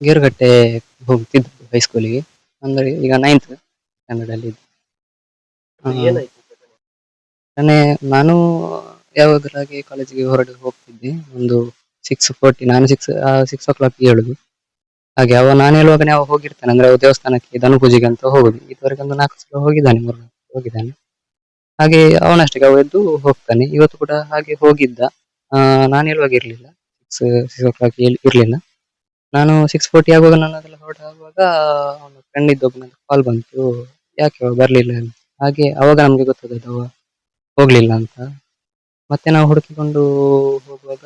ಗೇರುಗಟ್ಟೆ ಹೋಗ್ತಿದ್ದು ಹೈಸ್ಕೂಲಿಗೆ ಅಂದ್ರೆ ಈಗ ninth standard ಅಲ್ಲಿ? ನಾನೇ ನಾನು ಯಾವಾಗಲಾಗಿ ಕಾಲೇಜಿಗೆ ಹೊರಡು ಹೋಗ್ತಿದ್ದೆ. ಒಂದು ಸಿಕ್ಸ್ ಫೋರ್ಟಿ ನಾನು ಸಿಕ್ಸ್ ಸಿಕ್ಸ್ ಓ ಕ್ಲಾಕ್ ಹೇಳುದು ಹಾಗೆ ಅವ ನಾನು ಹೇಳುವಾಗನೇ ಅವ ಹೋಗಿರ್ತಾನೆ. ಅಂದ್ರೆ ಅವ ದೇವಸ್ಥಾನಕ್ಕೆ ಧನು ಪೂಜೆಗೆ ಅಂತ ಹೋಗುದು. ಇದುವರೆಗೆ ಒಂದು ನಾಲ್ಕು ಸಲ ಹೋಗಿದ್ದಾನೆ ಮೂರು ಹೋಗಿದ್ದಾನೆ. ಹಾಗೆ ಅವನಷ್ಟಕ್ಕೆ ಅವ ಎದ್ದು ಹೋಗ್ತಾನೆ. ಇವತ್ತು ಕೂಡ ಹಾಗೆ ಹೋಗಿದ್ದ. ಆ, ನಾನು ಹೇಳುವಾಗ ಇರ್ಲಿಲ್ಲ. ಸಿಕ್ಸ್ ಸಿಕ್ಸ್ ಓ ಕ್ಲಾಕ್ ಇರ್ಲಿಲ್ಲ. ನಾನು ಸಿಕ್ಸ್ ಫೋರ್ಟಿ ಆಗುವಾಗ ನಾನು ಅದೆಲ್ಲ ಹೊರಟಾಗುವಾಗ ಅವನ ಫ್ರೆಂಡ್ ಇದ್ದೊಬ್ಬನ ಕಾಲ್ ಬಂತು. ಯಾಕೆ ಬರ್ಲಿಲ್ಲ ಅಂತ. ಹಾಗೆ ಅವಾಗ ನಮ್ಗೆ ಗೊತ್ತಾದದ್ದು ಹೋಗ್ಲಿಲ್ಲ ಅಂತ. ಮತ್ತೆ ನಾವು ಹುಡುಕಿಕೊಂಡು ಹೋಗುವಾಗ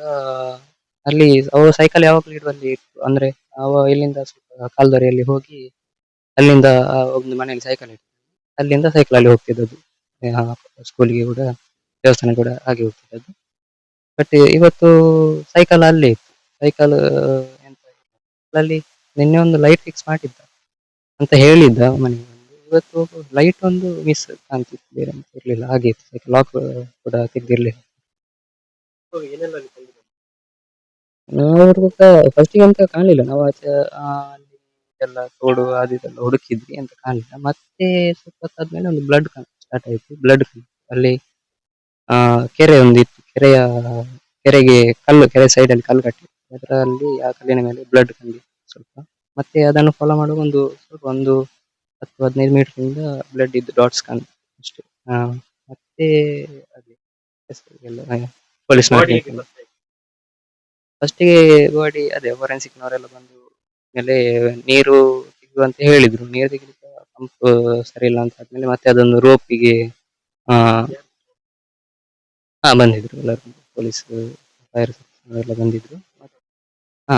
ಅಲ್ಲಿ ಅವರು ಸೈಕಲ್ ಯಾವಾಗಲೂ ಇಡುವಲ್ಲಿ ಇತ್ತು. ಅಂದ್ರೆ ಅವ ಇಲ್ಲಿಂದ ಸ್ವಲ್ಪ ಕಾಲ್ದೊರೆಯಲ್ಲಿ ಹೋಗಿ ಅಲ್ಲಿಂದ ಒಂದು ಮನೆಯಲ್ಲಿ ಸೈಕಲ್ ಇಟ್ಟು ಅಲ್ಲಿಂದ ಸೈಕಲ್ ಅಲ್ಲಿ ಹೋಗ್ತಿದ್ದದ್ದು. ಸ್ಕೂಲಿಗೆ ಕೂಡ ದೇವಸ್ಥಾನ ಕೂಡ ಹಾಗೆ ಹೋಗ್ತಿದ್ದದ್ದು. ಬಟ್ ಇವತ್ತು ಸೈಕಲ್ ಅಲ್ಲಿ ಇತ್ತು. ಸೈಕಲ್ ಅಲ್ಲಿ ನಿನ್ನೆ ಒಂದು ಲೈಟ್ ಫಿಕ್ಸ್ ಮಾಡಿದ್ದ ಅಂತ ಹೇಳಿದ್ದ ಮನೆಗೆ ಇವತ್ತು ಲೈಟ್ ಒಂದು ಮಿಸ್ ಕಾಣ್ತಿತ್ತು ಬೇರೆ ಇರ್ಲಿಲ್ಲ. ಹಾಗೆ ಲಾಕ್ ಕೂಡ ತೆಗ್ದಿರ್ಲಿಲ್ಲ? ನಾವು ಫಸ್ಟಿಗೆ ಅಂತ ಕಾಣಲಿಲ್ಲ. ನಾವು ಆಚೆ ಅಲ್ಲಿ ಎಲ್ಲ ತೋಡು, ಅದು ಇದೆಲ್ಲ ಹುಡುಕಿದ್ವಿ ಅಂತ ಕಾಣಲಿಲ್ಲ. ಮತ್ತೆ ಸ್ವಲ್ಪ ಹೊತ್ತಾದ್ಮೇಲೆ ಒಂದು ಬ್ಲಡ್ ಸ್ಟಾರ್ಟ್ ಆಯ್ತು. ಬ್ಲಡ್ ಅಲ್ಲಿ ಕೆರೆ ಒಂದಿತ್ತು. ಕೆರೆಯ, ಕೆರೆಗೆ ಕಲ್ಲು, ಕೆರೆ ಸೈಡ್ ಅಲ್ಲಿ ಕಲ್ಲು ಕಟ್ಟಿ ಅದರಲ್ಲಿ ಆ ಕಲ್ಲಿನ ಮೇಲೆ ಬ್ಲಡ್ ಕಂಡಿತ್ತು ಸ್ವಲ್ಪ. ಮತ್ತೆ ಅದನ್ನು ಫಾಲೋ ಮಾಡುವಾಗ ಒಂದು ಸ್ವಲ್ಪ ಒಂದು ಹತ್ತು ಹದಿನೈದು ಮೀಟರ್ ಇಂದ ಬ್ಲಡ್ ಇದ್ದು ಡಾಟ್ಸ್ ಕಾಣ್ತು ಅಷ್ಟೇ. ಆ, ಮತ್ತೆ ಅದೇ. ಪೊಲೀಸ್? ಫಸ್ಟಿಗೆ ಬಾಡಿ ಅದೇ ಫೋರೆನ್ಸಿಕ್ ನವರೆಲ್ಲ ಬಂದು ಮೇಲೆ ನೀರು ತೆಗೆದು ಅಂತ ಹೇಳಿದ್ರು. ನೀರು ತೆಗಿಲಿಕ್ಕೆ ಪಂಪ್ ಸರಿ ಇಲ್ಲ ಅಂತ ಆದ್ಮೇಲೆ ಮತ್ತೆ ಅದೊಂದು ರೋಪಿಗೆ ಆ ಹಾ ಬಂದಿದ್ರು. ಎಲ್ಲರೂ ಪೊಲೀಸ್ ಫೈರ್ ಎಲ್ಲ ಬಂದಿದ್ರು. ಹಾ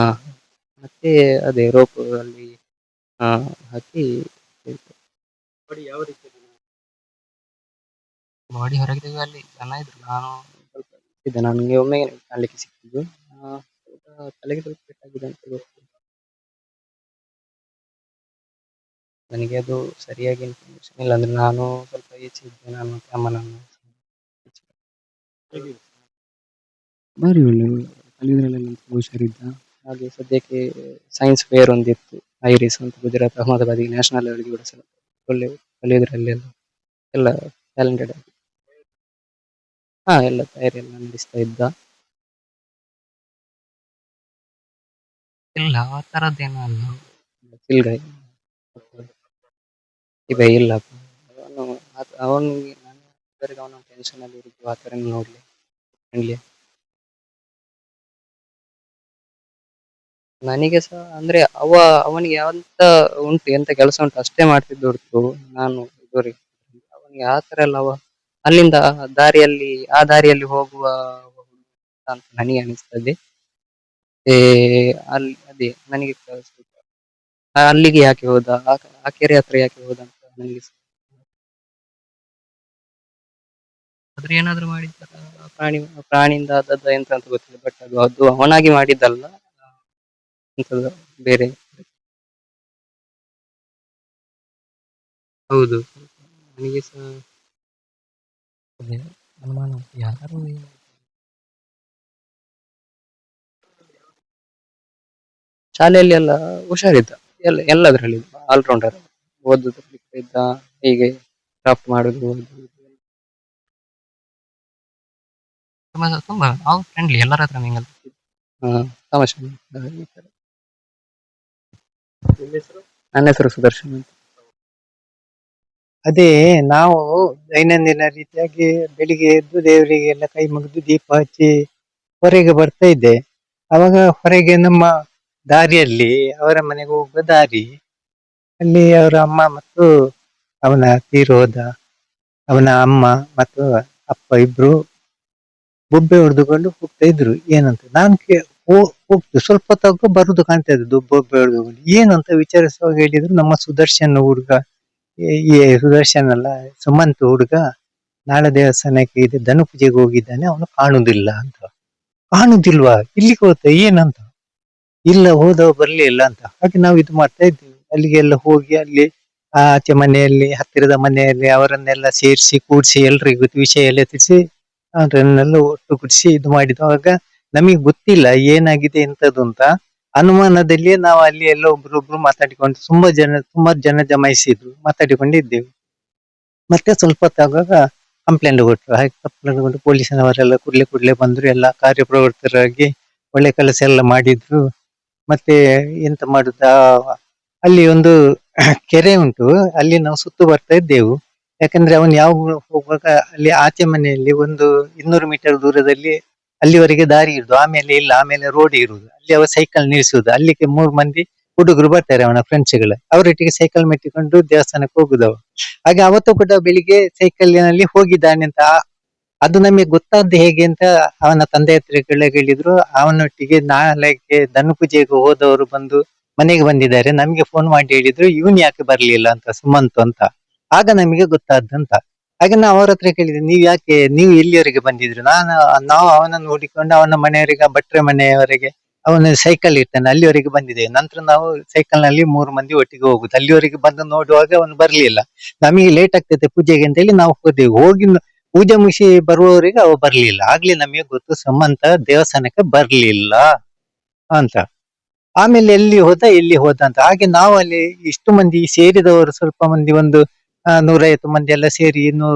ಮತ್ತೆ ಅದೇ ರೋಪ್ ಅಲ್ಲಿ ಆ ಹಾಕಿ Body ಯಾವ ರೀತಿ ಮಾಡಿ ಬಾಡಿ ಹೊರಗೆ ಅಲ್ಲಿ ಜನ ಇದ್ರು ನಾನು ಸ್ವಲ್ಪ ಇದ್ದೆ ನನಗೆ ಒಮ್ಮೆ ಕಾಣ್ಲಿಕ್ಕೆ ಸಿಕ್ಕಿದ್ದು. ಆ, ಸ್ವಲ್ಪ ತಲೆಗೆ ಸ್ವಲ್ಪ ಪೆಟ್ಟಾಗಿದೆ ಅಂತ ಗೊತ್ತು. ನನಗೆ ಅದು ಸರಿಯಾಗಿ ಇನ್ಫಾರ್ಮೇಶನ್ ಇಲ್ಲ ಅಂದ್ರೆ ನಾನು ಸ್ವಲ್ಪ ಈಚೆ ಇದ್ದೆ ನಾನು ಅಮ್ಮನನ್ನು ಅಮ್ಮ ನಾನು ಹೇಗಿದೆ? ಬಾರಿ ಒಳ್ಳೆ ಕಲಿಯುದ್ರಲ್ಲೆಲ್ಲ ಹುಷಾರಿದ್ದ. ಹಾಗೆ ಸದ್ಯಕ್ಕೆ ಸೈನ್ಸ್ ಫೇರ್ ಒಂದಿತ್ತು ಐರಿಸ್ ಅಂತ ಗುಜರಾತ್ ಅಹಮದಾಬಾದಿಗೆ ನ್ಯಾಷನಲ್ ಲೆವೆಲ್ಗೆ ಕೂಡ ಸಲ ಒಳ್ಳೆ ಕಲಿಯೋದ್ರಲ್ಲೆಲ್ಲ ಎಲ್ಲ ಟ್ಯಾಲೆಂಟೆಡ್ ಆಗಿ. ಹಾ ಎಲ್ಲ ತಯಾರಿ ಎಲ್ಲ ನಡೆಸ್ತಾ ಇದ್ದ. ಇಲ್ಲ ಆ ಥರದ್ದೇನು ಅಲ್ಲ. ಸಿಲ್ಗೈ ಇವ ಇಲ್ಲ. ಅವನು ಅವನಿಗೆ ನಾನು ಅವನು ಟೆನ್ಷನ್ ಅಲ್ಲಿ ಇರುತ್ತೆ ಆ ಥರ ನೋಡ್ಲಿ ಫ್ರೆಂಡ್ಲಿ ನನಗೆ ಅಂದ್ರೆ ಅವ, ಅವನಿಗೆ ಎಂತ ಉಂಟು, ಎಂತ ಕೆಲಸ ಉಂಟು, ಅಷ್ಟೇ ಮಾಡ್ತಿದ್ದು ನಾನು ಇದುವರೆಗೆ. ಅವನಿಗೆ ತರ ಎಲ್ಲ ಅವ, ಅಲ್ಲಿಂದ ದಾರಿಯಲ್ಲಿ, ಆ ದಾರಿಯಲ್ಲಿ ಹೋಗುವ ಅಂತ ನನಗೆ ಅನಿಸ್ತದೆ. ಏ, ಅಲ್ಲಿ, ಅದೇ, ನನಗೆ ಅಲ್ಲಿಗೆ ಯಾಕೆ ಹೋದ, ಆ ಕೆರೆ ಹತ್ರ ಯಾಕೆ ಹೋದ ಅಂತ ನನಗೆ ಆದ್ರೆ ಏನಾದ್ರು ಮಾಡಿದ್ದ ಪ್ರಾಣಿ ಪ್ರಾಣಿಯಿಂದ ಆದದ್ದ ಎಂತ ಅಂತ ಗೊತ್ತಿಲ್ಲ ಬಟ್ ಅದು ಅದು ಅವನಾಗಿ ಮಾಡಿದ್ದಲ್ಲ. ಬೇರೆ. ಹೌದು. ನನಗೆ ಸಹ. ಅನುಮಾನ ಯಾರು ಶಾಲೆಯಲ್ಲಿ ಎಲ್ಲ ಹುಷಾರಿದ್ದ. ಎಲ್ಲ ಎಲ್ಲದರಲ್ಲಿ ಆಲ್ರೌಂಡರ್ ಓದೋದ್ರಲ್ಲಿ ಇದ್ದ. ಹೀಗೆ ಕ್ರಾಫ್ಟ್ ಮಾಡುದು. ತುಂಬಾ ತುಂಬಾ ನಾವು ಫ್ರೆಂಡ್ಲಿ ಎಲ್ಲರ ಹತ್ರ ಮಿಂಗಲ್ ಹಾ ತಮಾಷೆ ನನ್ನ ಹೆಸರು ಸುದರ್ಶನ್ ಅಂತ. ಅದೇ ನಾವು ದೈನಂದಿನ ರೀತಿಯಾಗಿ ಬೆಳಿಗ್ಗೆ ಎದ್ದು ದೇವರಿಗೆಲ್ಲ ಕೈ ಮುಗಿದು ದೀಪ ಹಚ್ಚಿ ಹೊರಗೆ ಬರ್ತಾ ಇದ್ದೆ. ಅವಾಗ ಹೊರಗೆ ನಮ್ಮ ದಾರಿಯಲ್ಲಿ ಅವರ ಮನೆಗೆ ಹೋಗುವ ದಾರಿ ಅಲ್ಲಿ ಅವರ ಅಮ್ಮ ಮತ್ತು ಅವನ ತೀರೋದ ಅವನ ಅಮ್ಮ ಮತ್ತು ಅಪ್ಪ ಇಬ್ರು ಬೊಬ್ಬೆ ಹೊಡೆದುಕೊಂಡು ಹೋಗ್ತಾ ಇದ್ರು. ಏನಂತ ನಾನು ಹೋಗ್ತು ಸ್ವಲ್ಪ ಹೊತ್ತಾಗ ಬರುದು ಕಾಣ್ತಾ ಇದ್ದು ಬೆಳೆದು ಏನಂತ ವಿಚಾರಿಸುವಾಗ ಹೇಳಿದ್ರು, ನಮ್ಮ ಸುದರ್ಶನ್ ಹುಡುಗ, ಏ ಸುದರ್ಶನ್ ಅಲ್ಲ, ಸುಮಂತ್ ಹುಡುಗ, ನಾಳೆ ದೇವಸ್ಥಾನಕ್ಕೆ ಇದೆ ಧನು ಪೂಜೆಗೆ ಹೋಗಿದ್ದಾನೆ, ಅವನು ಕಾಣುದಿಲ್ಲ ಅಂತ. ಕಾಣುದಿಲ್ವಾ? ಇಲ್ಲಿಗೆ ಹೋಗ್ತ, ಏನಂತ? ಇಲ್ಲ, ಹೋದವ ಬರ್ಲಿಲ್ಲ ಅಂತ. ಹಾಗೆ ನಾವು ಇದು ಮಾಡ್ತಾ ಇದ್ದೀವಿ. ಅಲ್ಲಿಗೆಲ್ಲ ಹೋಗಿ, ಅಲ್ಲಿ ಆಚೆ ಮನೆಯಲ್ಲಿ, ಹತ್ತಿರದ ಮನೆಯಲ್ಲಿ, ಅವರನ್ನೆಲ್ಲ ಸೇರಿಸಿ, ಕೂಡಿಸಿ, ಎಲ್ರಿಗೂ ವಿಷಯ ಎಲ್ಲ ತಿಳಿಸಿ, ಅವರನ್ನೆಲ್ಲ ಒಟ್ಟುಗೂಡಿಸಿ ಇದು ಮಾಡಿದವಾಗ ನಮಗೆ ಗೊತ್ತಿಲ್ಲ ಏನಾಗಿದೆ ಎಂತದ್ದು ಅಂತ. ಅನುಮಾನದಲ್ಲಿ ನಾವು ಅಲ್ಲಿ ಎಲ್ಲ ಒಬ್ರೊಬ್ರು ಮಾತಾಡಿಕೊಂಡು ತುಂಬಾ ಜನ ತುಂಬಾ ಜನ ಜಮಾಯಿಸಿದ್ರು, ಮಾತಾಡಿಕೊಂಡಿದ್ದೆವು. ಮತ್ತೆ ಸ್ವಲ್ಪ ಹೊತ್ತಾಗುವಾಗ ಕಂಪ್ಲೇಂಟ್ ಕೊಟ್ಟರು. ಹಾಗೆ ಕಂಪ್ಲೇಂಟ್ ಕೊಟ್ಟು ಪೊಲೀಸಿನವರೆಲ್ಲ ಕೂಡಲೇ ಕೂಡಲೇ ಬಂದ್ರು. ಎಲ್ಲ ಕಾರ್ಯಪ್ರವೃತ್ತರಾಗಿ ಒಳ್ಳೆ ಕೆಲಸ ಎಲ್ಲ ಮಾಡಿದ್ರು. ಮತ್ತೆ ಎಂತ ಮಾಡುದ? ಅಲ್ಲಿ ಒಂದು ಕೆರೆ ಉಂಟು. ಅಲ್ಲಿ ನಾವು ಸುತ್ತು ಬರ್ತಾ ಇದ್ದೆವು. ಯಾಕಂದ್ರೆ ಅವನು ಯಾವ ಹೋಗುವಾಗ ಅಲ್ಲಿ ಆಚೆ ಮನೆಯಲ್ಲಿ ಒಂದು ಇನ್ನೂರು ಮೀಟರ್ ದೂರದಲ್ಲಿ ಅಲ್ಲಿವರೆಗೆ ದಾರಿ ಇರುದು, ಆಮೇಲೆ ಇಲ್ಲ, ಆಮೇಲೆ ರೋಡ್ ಇರುದು. ಅಲ್ಲಿ ಅವ ಸೈಕಲ್ ನಿಲ್ಲಿಸುವುದು ಅಲ್ಲಿಗೆ ಮೂರ್ ಮಂದಿ ಹುಡುಗರು ಬರ್ತಾರೆ ಅವನ ಫ್ರೆಂಡ್ಸ್ಗಳು ಅವರೊಟ್ಟಿಗೆ ಸೈಕಲ್ ಮೆಟ್ಟಿಕೊಂಡು ದೇವಸ್ಥಾನಕ್ಕೆ ಹೋಗುದವ ಹಾಗೆ ಅವತ್ತು ಕೂಡ ಬೆಳಿಗ್ಗೆ ಸೈಕಲ್ನಲ್ಲಿ ಹೋಗಿದ್ದಾನೆ ಅಂತ, ಅದು ನಮಗೆ ಗೊತ್ತಾದ್ದು ಹೇಗೆ ಅಂತ ಅವನ ತಂದೆ ಹತ್ರ ಹೇಳಿದ್ರು. ಅವನೊಟ್ಟಿಗೆ ನಾಳೆಗೆ ದನು ಪೂಜೆಗೆ ಹೋದವರು ಬಂದು ಮನೆಗೆ ಬಂದಿದ್ದಾರೆ. ನಮಗೆ ಫೋನ್ ಮಾಡಿ ಹೇಳಿದ್ರು, ಇವನ್ ಯಾಕೆ ಬರ್ಲಿಲ್ಲ? ಅಂತ, ಸುಮಂತ್ ಅಂತ. ಆಗ ನಮಗೆ ಗೊತ್ತಾದಂತ. ಹಾಗೆ ನಾವು ಅವ್ರ ಹತ್ರ ಕೇಳಿದ್ವಿ ನೀವು ಯಾಕೆ, ನೀವು ಎಲ್ಲಿಯವರೆಗೆ ಬಂದಿದ್ರು? ನಾನು, ನಾವು ಅವನನ್ನು ನೋಡಿಕೊಂಡು ಅವನ ಮನೆಯವರಿಗೆ, ಭಟ್ರೆ ಮನೆಯವರೆಗೆ, ಅವನ ಸೈಕಲ್ ಇರ್ತಾನೆ, ಅಲ್ಲಿವರೆಗೆ ಬಂದಿದ್ದೇವೆ ನಂತರ ನಾವು ಸೈಕಲ್ನಲ್ಲಿ ಮೂರು ಮಂದಿ ಒಟ್ಟಿಗೆ ಹೋಗುದು. ಅಲ್ಲಿವರೆಗೆ ಬಂದು ನೋಡುವಾಗ ಅವನು ಬರ್ಲಿಲ್ಲ. ನಮಗೆ ಲೇಟ್ ಆಗ್ತದೆ ಪೂಜೆಗೆ ಅಂತ ಹೇಳಿ ನಾವು ಹೋದೆವು. ಹೋಗಿ ಪೂಜೆ ಮುಗಿಸಿ ಬರುವವರಿಗೆ ಅವ ಬರ್ಲಿಲ್ಲ. ಆಗ್ಲೇ ನಮಗೆ ಗೊತ್ತು ಸುಮ್ಮಂತ ದೇವಸ್ಥಾನಕ್ಕೆ ಬರ್ಲಿಲ್ಲ ಅಂತ. ಆಮೇಲೆ ಎಲ್ಲಿ ಹೋದ ಎಲ್ಲಿ ಹೋದ ಅಂತ. ಹಾಗೆ ನಾವು ಅಲ್ಲಿ ಇಷ್ಟು ಮಂದಿ ಸೇರಿದವರು ಸ್ವಲ್ಪ ಮಂದಿ ಒಂದು ನೂರೈವತ್ತು ಮಂದಿ ಎಲ್ಲ ಸೇರಿ ಇನ್ನು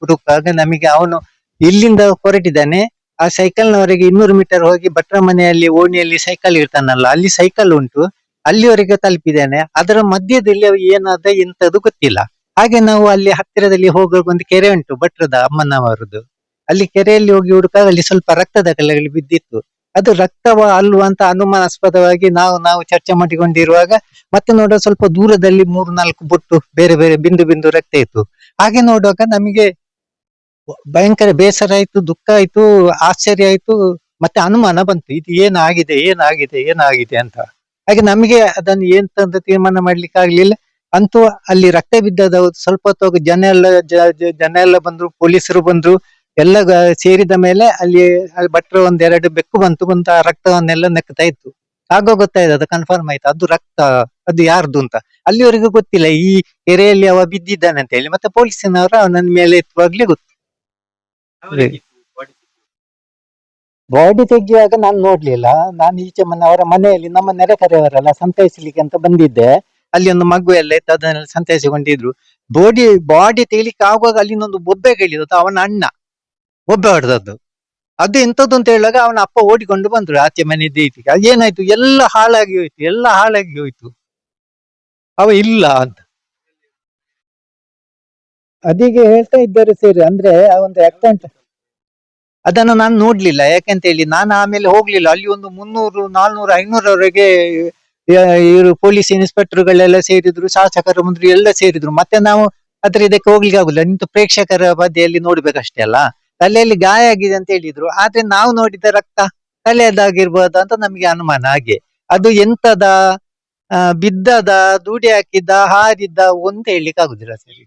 ಹುಡುಕುವಾಗ ನಮಗೆ ಅವನು ಇಲ್ಲಿಂದ ಹೊರಟಿದ್ದಾನೆ. ಆ ಸೈಕಲ್ ನವರೆಗೆ ಇನ್ನೂರು ಮೀಟರ್ ಹೋಗಿ ಭಟ್ರ ಮನೆಯಲ್ಲಿ, ಓಣಿಯಲ್ಲಿ ಸೈಕಲ್ ಇರ್ತಾನಲ್ಲ, ಅಲ್ಲಿ ಸೈಕಲ್ ಉಂಟು. ಅಲ್ಲಿವರೆಗೆ ತಲುಪಿದ್ದಾನೆ. ಅದರ ಮಧ್ಯದಲ್ಲಿ ಏನಾದ ಎಂತದ್ದು ಗೊತ್ತಿಲ್ಲ. ಹಾಗೆ ನಾವು ಅಲ್ಲಿ ಹತ್ತಿರದಲ್ಲಿ ಹೋಗುವಾಗ ಒಂದು ಕೆರೆ ಉಂಟು, ಭಟ್ರದ ಅಮ್ಮನವರದ್ದು ಅಲ್ಲಿ ಕೆರೆಯಲ್ಲಿ ಹೋಗಿ ಹುಡುಕಾಗ ಅಲ್ಲಿ ಸ್ವಲ್ಪ ರಕ್ತದ ಕಲೆಗಳು ಬಿದ್ದಿತ್ತು. ಅದು ರಕ್ತವ ಅಲ್ವಾ ಅಂತ ಅನುಮಾನಾಸ್ಪದವಾಗಿ ನಾವು ನಾವು ಚರ್ಚೆ ಮಾಡಿಕೊಂಡಿರುವಾಗ ಮತ್ತೆ ನೋಡುವ ಸ್ವಲ್ಪ ದೂರದಲ್ಲಿ ಮೂರು, ನಾಲ್ಕು ಬೊಟ್ಟು ಬೇರೆ ಬೇರೆ ಬಿಂದು ಬಿಂದು ರಕ್ತ ಇತ್ತು. ಹಾಗೆ ನೋಡುವಾಗ ನಮಗೆ ಭಯಂಕರ ಬೇಸರ ಆಯ್ತು, ದುಃಖ ಆಯ್ತು, ಆಶ್ಚರ್ಯ ಆಯ್ತು, ಮತ್ತೆ ಅನುಮಾನ ಬಂತು. ಇದು ಏನಾಗಿದೆ ಏನಾಗಿದೆ ಏನಾಗಿದೆ ಅಂತ. ಹಾಗೆ ನಮಗೆ ಅದನ್ನು ಅಂತ ತೀರ್ಮಾನ ಮಾಡ್ಲಿಕ್ಕೆ ಆಗ್ಲಿಲ್ಲ. ಅಂತೂ ಅಲ್ಲಿ ರಕ್ತ ಬಿದ್ದದ ಸ್ವಲ್ಪ ಹೊತ್ತು ಜನ ಎಲ್ಲ ಜನ ಎಲ್ಲ ಬಂದ್ರು, ಪೊಲೀಸರು ಬಂದ್ರು. ಎಲ್ಲ ಸೇರಿದ ಮೇಲೆ ಅಲ್ಲಿ ಅಲ್ಲಿ ಭಟ್ರು ಒಂದೆರಡು ಬೆಕ್ಕು ಬಂತು. ಬಂತ ರಕ್ತವನ್ನೆಲ್ಲ ನೆಕ್ತಾ ಇತ್ತು. ಆಗ ಗೊತ್ತಾಯ್ತು ಅದು ಕನ್ಫರ್ಮ್ ಆಯ್ತು. ಅದು ರಕ್ತ ಅದು ಯಾರ್ದು ಅಂತ. ಅಲ್ಲಿವರೆಗೂ ಗೊತ್ತಿಲ್ಲ. ಈ ಕೆರೆಯಲ್ಲಿ ಅವ ಬಿದ್ದಿದ್ದಾನೆ ಅಂತ ಹೇಳಿ. ಮತ್ತೆ ಪೊಲೀಸಿನವರು ಅವನ ಮೇಲೆ ಎತ್ತುವಾಗ್ಲೇ ಗೊತ್ತು? ಬಾಡಿ ತೆಗೆಯುವಾಗ ನಾನು ನೋಡ್ಲಿಲ್ಲ. ನಾನು ಈಚೆ ಮನೆ ಅವರ ಮನೆಯಲ್ಲಿ ನಮ್ಮ ನೆರೆಕರೆಯವರಲ್ಲ ಸಂತೈಸಲಿಕ್ಕೆ ಅಂತ ಬಂದಿದ್ದೆ. ಅಲ್ಲಿ ಒಂದು ಮಗು ಎಲ್ಲ ಇತ್ತು ಅದನ್ನೆಲ್ಲ ಸಂತೈಸಿಕೊಂಡಿದ್ರು. ಬಾಡಿ ಬಾಡಿ ತೆಗಿಲಿಕ್ಕೆ ಆಗುವಾಗ ಅಲ್ಲಿನೊಂದು ಬೊಬ್ಬೆ ಕೇಳಿದ್ದು ಅವನ ಅಣ್ಣ. ಬೊಬ್ಬೆ ಹೊಡೆದದ್ದು. ಅದು ಎಂಥದ್ದು ಅಂತ ಹೇಳುವಾಗ ಅವನ ಅಪ್ಪ ಓಡಿಕೊಂಡು ಬಂದ್ರು. ಆಚೆ ಮನೆ ಅದು ಏನಾಯ್ತು? ಎಲ್ಲ ಹಾಳಾಗಿ ಹೋಯ್ತು. ಎಲ್ಲ ಹಾಳಾಗಿ ಹೋಯ್ತು. ಅವ ಇಲ್ಲ ಅಂತ. ಅದೀಗ ಹೇಳ್ತಾ ಇದ್ದಾರೆ ಸೇರಿ ಅಂದ್ರೆ ಆ ಒಂದು ಆಕ್ಸಿಡೆಂಟ್ ಅದನ್ನು ನಾನು ನೋಡ್ಲಿಲ್ಲ. ಯಾಕಂತ ಹೇಳಿ ನಾನು ಆಮೇಲೆ ಹೋಗ್ಲಿಲ್ಲ. ಅಲ್ಲಿ ಒಂದು ಮುನ್ನೂರು ನಾಲ್ನೂರು ಐನೂರವರೆಗೆ ಇವರು ಪೊಲೀಸ್ ಇನ್ಸ್ಪೆಕ್ಟರ್ಗಳೆಲ್ಲ ಸೇರಿದ್ರು ಶಾಸಕರು ಬಂದ್ರು ಎಲ್ಲ ಸೇರಿದ್ರು. ಮತ್ತೆ ನಾವು ಅದ್ರ ಇದಕ್ಕೆ ಹೋಗ್ಲಿಕ್ಕೆ ಆಗುದಿಲ್ಲ. ನಿಂತು ಪ್ರೇಕ್ಷಕರ ಬದಿಯಲ್ಲಿ ನೋಡ್ಬೇಕಷ್ಟೇ ಅಲ್ಲ? ತಲೆಯಲ್ಲಿ ಗಾಯ ಆಗಿದೆ ಅಂತ ಹೇಳಿದ್ರು. ಆದ್ರೆ ನಾವು ನೋಡಿದ ರಕ್ತ ತಲೆಯದಾಗಿರ್ಬೋದು ಅಂತ ನಮಗೆ ಅನುಮಾನ. ಹಾಗೆ ಅದು ಎಂತದ ಬಿದ್ದದ ದೂಡಿ ಹಾಕಿದ್ದ, ಹಾರಿದ್ದ ಒಂದು ಹೇಳಲಿಕ್ಕೆ ಆಗುದಿಲ್ಲ ಸರ್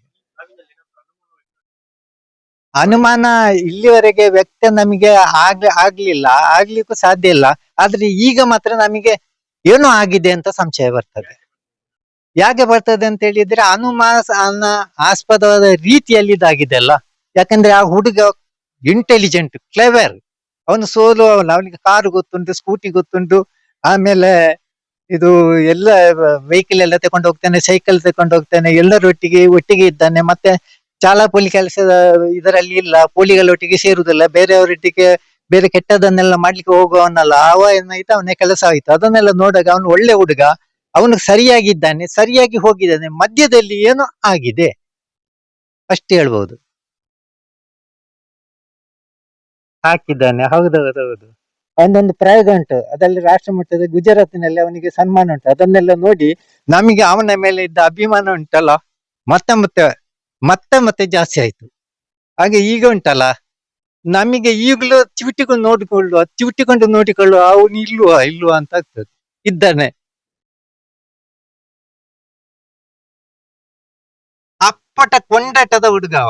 ಅನುಮಾನ ಇಲ್ಲಿವರೆಗೆ ವ್ಯಕ್ತ ನಮಗೆ ಆಗ್ ಆಗ್ಲಿಲ್ಲ, ಆಗ್ಲಿಕ್ಕೂ ಸಾಧ್ಯ ಇಲ್ಲ. ಆದ್ರೆ ಈಗ ಮಾತ್ರ ನಮಗೆ ಏನು ಆಗಿದೆ ಅಂತ ಸಂಶಯ ಬರ್ತದೆ. ಯಾಕೆ ಬರ್ತದೆ ಅಂತ ಹೇಳಿದ್ರೆ ಅನುಮಾನ ಆಸ್ಪದವಾದ ರೀತಿಯಲ್ಲಿ ಇದಾಗಿದೆ ಅಲ್ಲ. ಯಾಕಂದ್ರೆ ಆ ಹುಡುಗ ಇಂಟೆಲಿಜೆಂಟ್ ಕ್ಲೆವರ್ ಅವನು ಸೋಲು, ಅವನು ಅವನಿಗೆ ಕಾರು ಗೊತ್ತುಂಟು ಸ್ಕೂಟಿ ಗೊತ್ತುಂಟು, ಆಮೇಲೆ ಇದು ಎಲ್ಲ ವೆಹಿಕಲ್ ಎಲ್ಲ ತಗೊಂಡು ಹೋಗ್ತಾನೆ ಸೈಕಲ್ ತಗೊಂಡು ಹೋಗ್ತಾನೆ ಎಲ್ಲರೊಟ್ಟಿಗೆ ಒಟ್ಟಿಗೆ ಇದ್ದಾನೆ, ಮತ್ತೆ ಚಾಲಾ ಪೋಲಿ ಕೆಲಸದ ಇದರಲ್ಲಿ ಇಲ್ಲ, ಪೋಲಿಗಳೊಟ್ಟಿಗೆ ಸೇರುದಿಲ್ಲ ಬೇರೆಯವರೊಟ್ಟಿಗೆ ಬೇರೆ ಕೆಟ್ಟದನ್ನೆಲ್ಲ ಮಾಡ್ಲಿಕ್ಕೆ ಹೋಗುವವನಲ್ಲ ಅವ ಏನಾಯ್ತು ಅವನೇ ಕೆಲಸ ಆಯ್ತು. ಅದನ್ನೆಲ್ಲ ನೋಡಾಗ ಅವನು ಒಳ್ಳೆ ಹುಡುಗ, ಅವನು ಸರಿಯಾಗಿದ್ದಾನೆ, ಸರಿಯಾಗಿ ಹೋಗಿದ್ದಾನೆ, ಮಧ್ಯದಲ್ಲಿ ಏನೋ ಆಗಿದೆ. ಅಷ್ಟೇ ಹೇಳ್ಬಹುದು ಹಾಕಿದ್ದಾನೆ. ಹೌದೌದೌದು ಒಂದೊಂದು ಪ್ರಯೋಗ ಉಂಟು. ಅದರಲ್ಲಿ ರಾಷ್ಟ್ರ ಮಟ್ಟದ ಗುಜರಾತಿನಲ್ಲಿ ಅವನಿಗೆ ಸನ್ಮಾನ ಉಂಟು. ಅದನ್ನೆಲ್ಲ ನೋಡಿ ನಮಗೆ ಅವನ ಮೇಲೆ ಇದ್ದ ಅಭಿಮಾನ ಉಂಟಲ್ಲ? ಮತ್ತೆ ಮತ್ತೆ ಮತ್ತೆ ಮತ್ತೆ ಜಾಸ್ತಿ ಆಯ್ತು. ಹಾಗೆ ಈಗ ಉಂಟಲ್ಲ? ನಮಗೆ ಈಗಲೂ ಚಿವಿಟಿಕೊಂಡು ನೋಡಿಕೊಳ್ಳುವ ಚಿವಿಟಿಕೊಂಡು ನೋಡಿಕೊಳ್ಳುವ ಅವನು ಇಲ್ವಾ ಇಲ್ವಾ ಅಂತ ಆಗ್ತದೆ. ಇದ್ದಾನೆ. ಅಪ್ಪಟ ಕೊಂಡಾಟದ ಹುಡುಗವ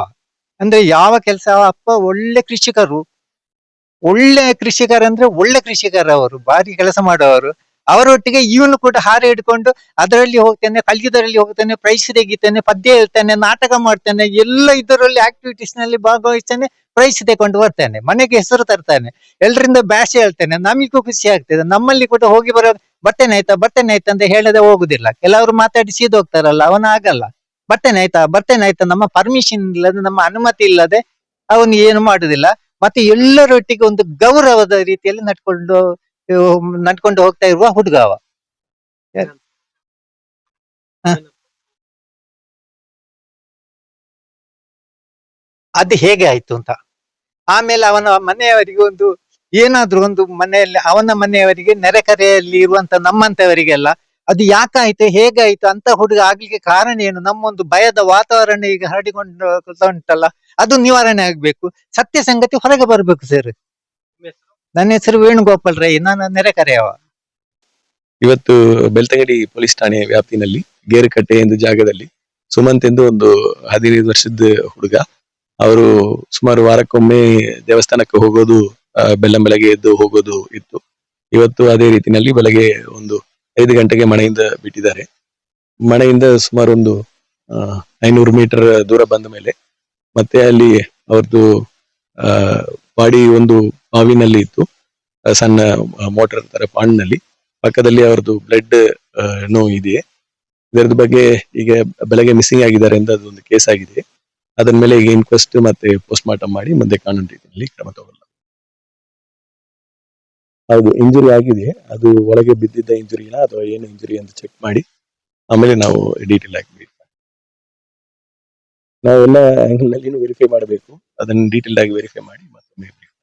ಅಂದ್ರೆ ಯಾವ ಕೆಲಸ? ಅಪ್ಪ ಒಳ್ಳೆ ಕೃಷಿಕರು. ಒಳ್ಳೆ ಕೃಷಿಕರ ಅಂದ್ರೆ ಒಳ್ಳೆ ಕೃಷಿಕರ ಅವರು, ಭಾರಿ ಕೆಲಸ ಮಾಡುವವರು. ಅವರೊಟ್ಟಿಗೆ ಇವನು ಕೂಡ ಹಾರ ಹಿಡ್ಕೊಂಡು ಅದರಲ್ಲಿ ಹೋಗ್ತಾನೆ, ಕಲ್ಗಿದರಲ್ಲಿ ಹೋಗ್ತಾನೆ ಪ್ರೈಸ್ ತೆಗಿತಾನೆ, ಪದ್ಯ ಹೇಳ್ತಾನೆ, ನಾಟಕ ಮಾಡ್ತಾನೆ, ಎಲ್ಲ ಇದರಲ್ಲಿ ಆಕ್ಟಿವಿಟೀಸ್ನಲ್ಲಿ ಭಾಗವಹಿಸ್ತೇನೆ ಪ್ರೈಸ್ ತಗೊಂಡು ಬರ್ತಾನೆ, ಮನೆಗೆ ಹೆಸರು ತರ್ತಾನೆ ಎಲ್ಲರಿಂದ ಭಾಷೆ ಹೇಳ್ತಾನೆ, ನಮಗೂ ಖುಷಿ ಆಗ್ತದೆ. ನಮ್ಮಲ್ಲಿ ಕೂಡ ಹೋಗಿ ಬರೋ ಬರ್ತೇನೆ ಆಯ್ತಾ ಬರ್ತೇನೆ ಆಯ್ತಾ ಅಂತ ಹೇಳದೆ ಹೋಗುದಿಲ್ಲ. ಕೆಲವರು ಮಾತಾಡಿ ಸೀದ್ ಹೋಗ್ತಾರಲ್ಲ, ಅವನ ಆಗಲ್ಲ. ಬರ್ತೇನೆ ಆಯ್ತಾ ಬರ್ತೇನೆ ಆಯ್ತಾ, ನಮ್ಮ ಪರ್ಮಿಷನ್ ಇಲ್ಲದೆ, ನಮ್ಮ ಅನುಮತಿ ಇಲ್ಲದೆ, ಅವನು ಏನು ಮಾಡುದಿಲ್ಲ. ಮತ್ತೆ ಎಲ್ಲರೊಟ್ಟಿಗೆ ಒಂದು ಗೌರವದ ರೀತಿಯಲ್ಲಿ ನಡ್ಕೊಂಡು ನಡ್ಕೊಂಡು ಹೋಗ್ತಾ ಇರುವ ಹುಡುಗ ಅವ. ಹ. ಅದು ಹೇಗೆ ಆಯ್ತು ಅಂತ. ಆಮೇಲೆ ಅವನ ಮನೆಯವರಿಗೆ ಒಂದು ಏನಾದ್ರೂ ಒಂದು ಮನೆಯಲ್ಲಿ ಅವನ ಮನೆಯವರಿಗೆ ನೆರೆಕರೆಯಲ್ಲಿ ಇರುವಂತ ನಮ್ಮಂತವರಿಗೆಲ್ಲ ಅದು ಯಾಕಾಯ್ತು ಹೇಗಾಯ್ತು ಅಂತ ಹುಡುಗ ಆಗ್ಲಿಕ್ಕೆ ಕಾರಣ ಏನು? ನಮ್ಮೊಂದು ಭಯದ ವಾತಾವರಣ ಈಗ ಹರಡಿಕೊಂಡು ಉಂಟಲ್ಲ ಅದು ನಿವಾರಣೆ ಆಗ್ಬೇಕು. ಸತ್ಯ ಸಂಗತಿ ಹೊರಗೆ ಬರ್ಬೇಕು ಸರ್ ನನ್ನ ಹೆಸರು ವೇಣುಗೋಪಾಲ್ ರೈ ನಾನು ನೆರೆಕರೆಯವ ಇವತ್ತು ಬೆಳ್ತಂಗಡಿ ಪೊಲೀಸ್ ಠಾಣೆ ವ್ಯಾಪ್ತಿನಲ್ಲಿ ಗೇರುಕಟ್ಟೆ ಎಂದು ಜಾಗದಲ್ಲಿ ಸುಮಂತ್ ಎಂದು ಒಂದು ಹದಿನೈದು ವರ್ಷದ ಹುಡುಗ. ಅವರು ಸುಮಾರು ವಾರಕ್ಕೊಮ್ಮೆ ದೇವಸ್ಥಾನಕ್ಕೆ ಹೋಗೋದು ಬೆಲ್ಲಂ ಬೆಳಗ್ಗೆ ಎದ್ದು ಹೋಗೋದು ಇತ್ತು. ಇವತ್ತು ಅದೇ ರೀತಿನಲ್ಲಿ ಬೆಳಗ್ಗೆ ಒಂದು ಐದು ಗಂಟೆಗೆ ಮನೆಯಿಂದ ಬಿಟ್ಟಿದ್ದಾರೆ. ಮನೆಯಿಂದ ಸುಮಾರು ಒಂದು ಐನೂರು ಮೀಟರ್ ದೂರ ಬಂದ ಮೇಲೆ ಮತ್ತೆ ಅಲ್ಲಿ ಅವ್ರದ್ದು ಬಾಡಿ ಒಂದು ಬಾವಿನಲ್ಲಿ ಇತ್ತು. ಸಣ್ಣ ಮೋಟರ್ ತರ ಪಾಂಡ್ನಲ್ಲಿ. ಪಕ್ಕದಲ್ಲಿ ಅವ್ರದ್ದು ಬ್ಲಡ್ ನೋವು ಇದೆ ಇದರದ ಬಗ್ಗೆ ಈಗ ಬೆಳಗ್ಗೆ ಮಿಸ್ಸಿಂಗ್ ಆಗಿದ್ದಾರೆ ಅಂತ ಅದೊಂದು ಕೇಸ್ ಆಗಿದೆ. ಅದರ ಮೇಲೆ ಈಗ ಇನ್ಕ್ವೆಸ್ಟ್ ಮತ್ತೆ ಪೋಸ್ಟ್ ಮಾರ್ಟಮ್ ಮಾಡಿ ಮುಂದೆ ಕಾನೂನು ರೀತಿಯಲ್ಲಿ ಕ್ರಮ ತಗೊಳ್ಳ ಹೌದು ಇಂಜುರಿ ಆಗಿದೆ. ಅದು ಒಳಗೆ ಬಿದ್ದಿದ್ದ ಇಂಜುರಿನ ಅಥವಾ ಏನು ಇಂಜುರಿ ಅಂತ ಚೆಕ್ ಮಾಡಿ, ಆಮೇಲೆ ನಾವು ಡೀಟೇಲ್ ಆಗಿ ನಾವೆಲ್ಲ ನಲ್ಲಿ ವೆರಿಫೈ ಮಾಡಬೇಕು. ಅದನ್ನು ಡೀಟೇಲ್ ಆಗಿ ವೆರಿಫೈ ಮಾಡಿ